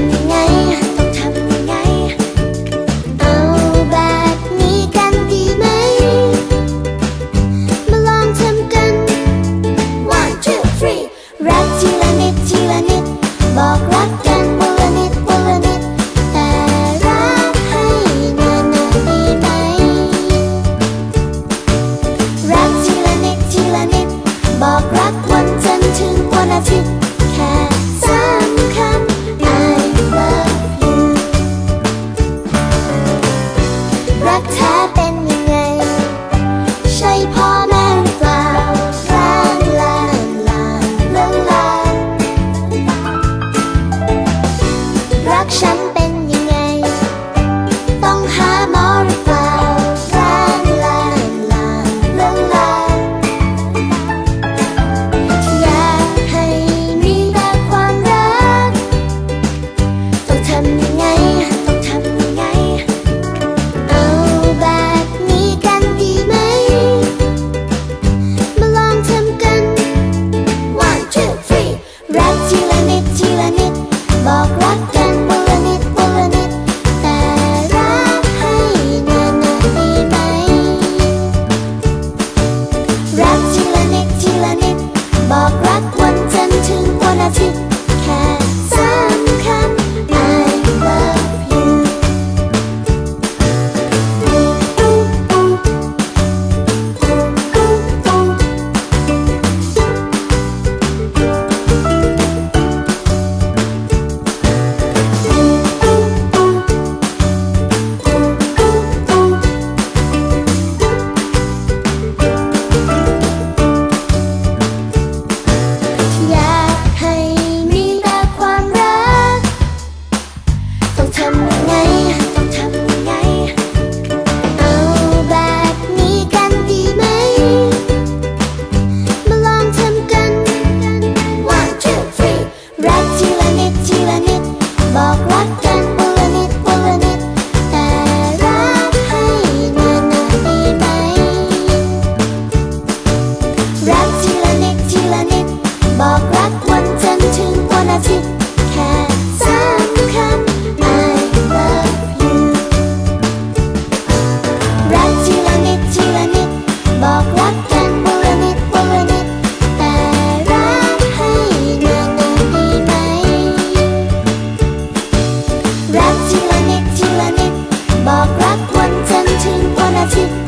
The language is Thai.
ำยังไง ต้องทำยังไง เอาแบบนี้กันดีไหม มาลองทำกัน one two three รักทีละนิดทีละนิด บอกรักกันวันละนิดวันละนิด แต่รักให้นานน่อยดีไหรักทีละนิดทีละนิด บอกรักวันจนถึงวันอาทิตย์ 山。 รักทีละนิดทีละนิด บอกรักวันจันทร์ถึงวันอาทิตย์ 참 รักทีละนิดทีละนิด บอกรักวันจันทร์ถึงวันอาทิตย์